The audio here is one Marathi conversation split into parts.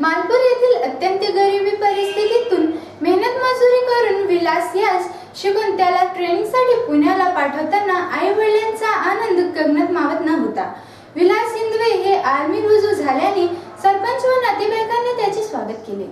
मालपूर येथील अत्यंत गरिबी परिस्थितीतून मेहनत मजुरी करून विलास यास शिकून त्याला ट्रेनिंगसाठी पुण्याला पाठवताना आई वडिलांचा आनंद गगनात मावत नव्हता. विलास इंदवे हे आर्मी रुजू झाल्याने सरपंच व नातेवाईकांनी त्याचे स्वागत केले.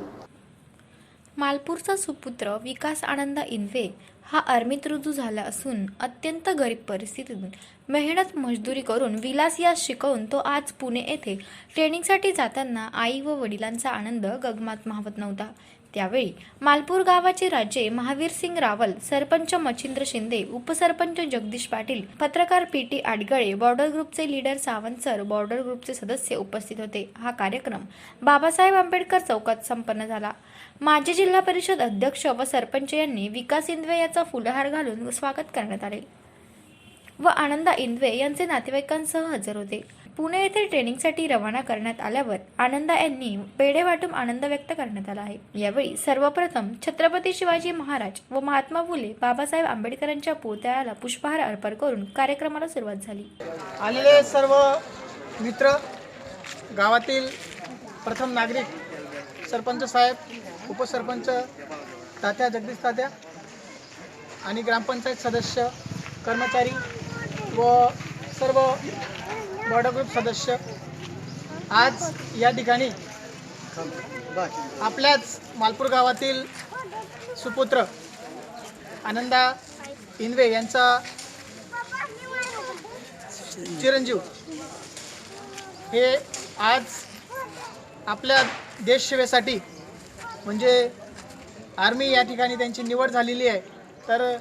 मालपूरचा सुपुत्र विकास आनंद इनवे हा आर्मीत रुजू झाला असून अत्यंत गरीब परिस्थितीतून मेहनत मजदुरी करून विलास यास शिकवून तो आज पुणे येथे ट्रेनिंगसाठी जाताना आई व वडिलांचा आनंद गगमात मावत नव्हता. त्यावेळी मालपूर गावाचे राजे महावीर सिंग रावल सरपंच मच्छिंद्र शिंदे उपसरपंच जगदीश पाटील पत्रकार पी टी आडगळे बॉर्डर ग्रुपचे लीडर सावंत सर बॉर्डर ग्रुपचे सदस्य उपस्थित होते. हा कार्यक्रम बाबासाहेब आंबेडकर चौकात संपन्न झाला. माजी जिल्हा परिषद अध्यक्ष व सरपंच यांनी विकास इंदवे याचा फुलहार घालून स्वागत करण्यात आले. व आनंदा इंदवे यांचे नातेवाईकांसह हजर होते. पुणे येथे ट्रेनिंगसाठी रवाना करण्यात आल्यावर आनंदा यांनी पेढे वाटून आनंद व्यक्त करण्यात आला आहे. यावेळी सर्वप्रथम छत्रपती शिवाजी महाराज व महात्मा फुले बाबासाहेब आंबेडकरांच्या पुतळ्याला पुष्पहार अर्पण करून कार्यक्रमाला सुरुवात झाली. आलेले सर्व मित्र गावातील प्रथम नागरिक सरपंच साहेब उपसरपंच तात्या जगदीश तात्या आणि ग्रामपंचायत सदस्य कर्मचारी व सर्व बॉर्डर ग्रुप सदस्य. आज या ठिकाणी आपल्याच मालपूर गावातील सुपुत्र आनंदा इंदवे यांचा चिरंजीव हे आज आपल्या देशसेवेसाठी म्हणजे आर्मी या ठिकाणी त्यांची निवड झालेली आहे. तर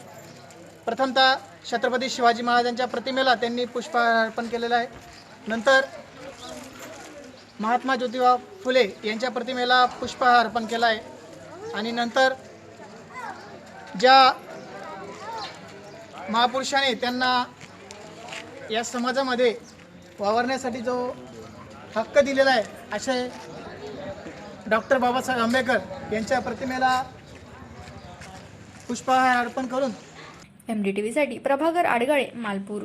प्रथमतः छत्रपती शिवाजी महाराजांच्या प्रतिमेला त्यांनी पुष्पहार अर्पण केलेला आहे. नंतर महात्मा ज्योतिबा फुले यांच्या प्रतिमेला पुष्पहार अर्पण केला आहे. आणि नंतर ज्या महापुरुषाने त्यांना या समाजामध्ये वावरण्यासाठी जो हक्क दिलेला आहे असे डॉक्टर बाबासाहेब आंबेडकर यांच्या प्रतिमेला पुष्पा अर्पण करून. एम डी टी व्हीसाठी प्रभाकर आडगाळे मालपूर.